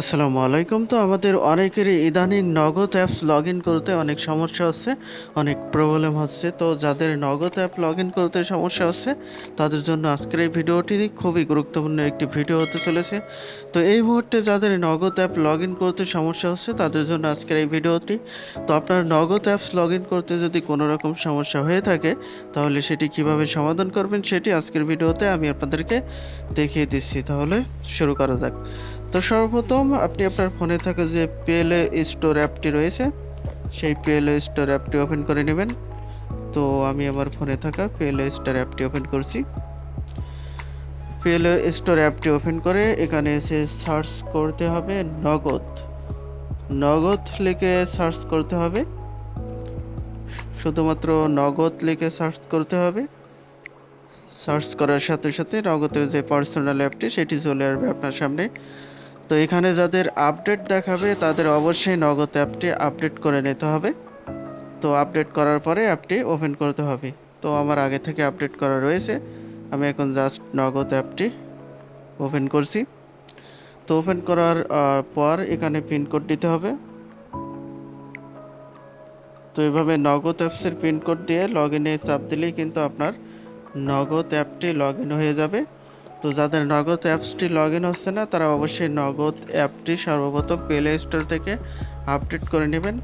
আসসালামু আলাইকুম। তো আমাদের অনেকেরই ইদানিং নগদ অ্যাপস লগ ইন করতে অনেক সমস্যা হচ্ছে অনেক প্রবলেম হচ্ছে। তো যাদের নগদ অ্যাপ লগ ইন করতে সমস্যা হচ্ছে তাদের জন্য আজকের এই ভিডিওটি খুবই গুরুত্বপূর্ণ একটি ভিডিও হতে চলেছে। তো এই মুহূর্তে যাদের নগদ অ্যাপ লগ ইন করতে সমস্যা হচ্ছে, তাদের জন্য আজকের এই ভিডিওটি। তো আপনার নগদ অ্যাপস লগ ইন করতে যদি কোনো রকম সমস্যা হয়ে থাকে, তাহলে সেটি কীভাবে সমাধান করবেন, সেটি আজকের ভিডিওতে আমি আপনাদেরকে দেখিয়ে দিচ্ছি। তাহলে শুরু করা যাক। তো সর্বপ্রথম আপনি আপনার ফোনে থাকা যে পিএলএ স্টোর অ্যাপটি রয়েছে, সেই পিএলএ স্টোর অ্যাপটি ওপেন করে নেবেন। তো আমি আমার ফোনে থাকা পিএলএ স্টোর অ্যাপটি ওপেন করছি। পিএলএ স্টোর অ্যাপটি ওপেন করে এখানে এসে সার্চ করতে হবে নগদ। নগদ লিখে সার্চ করতে হবে। শুধুমাত্র নগদ লিখে সার্চ করতে হবে। সার্চ করার সাথে সাথে নগদের যে পার্সোনাল অ্যাপটি সেটি চলে আসবে আপনার সামনে। তো এখানে যাদের আপডেট দেখাবে, তাদের অবশ্যই নগদ অ্যাপটি আপডেট করে নিতে হবে। তো আপডেট করার পরে অ্যাপটি ওপেন করতে হবে। তো আমার আগে থেকে আপডেট করা রয়েছে। আমি এখন জাস্ট নগদ অ্যাপটি ওপেন করছি। তো ওপেন করার পর এখানে পিনকোড দিতে হবে। তো এভাবে নগদ অ্যাপসের পিনকোড দিয়ে লগ ইনে চাপ দিলেই কিন্তু আপনার নগদ অ্যাপটি লগ ইন হয়ে যাবে। তো যাদের নগদ অ্যাপসটি লগ ইন হচ্ছে না, তারা অবশ্যই নগদ অ্যাপটি সর্বপ্রথম প্লে স্টোর থেকে আপডেট করে নেবেন।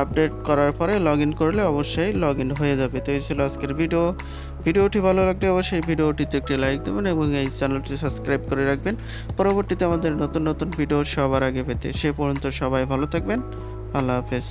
আপডেট করার পরে লগ ইন করলে অবশ্যই লগ ইন হয়ে যাবে। তো এই ছিল আজকের ভিডিও। ভিডিওটি ভালো লাগলে অবশ্যই ভিডিওটিতে একটি লাইক দেবেন এবং এই চ্যানেলটি সাবস্ক্রাইব করে রাখবেন। পরবর্তীতে আমাদের নতুন নতুন ভিডিও সবার আগে পেতে সে পর্যন্ত সবাই ভালো থাকবেন। আল্লাহ হাফেজ।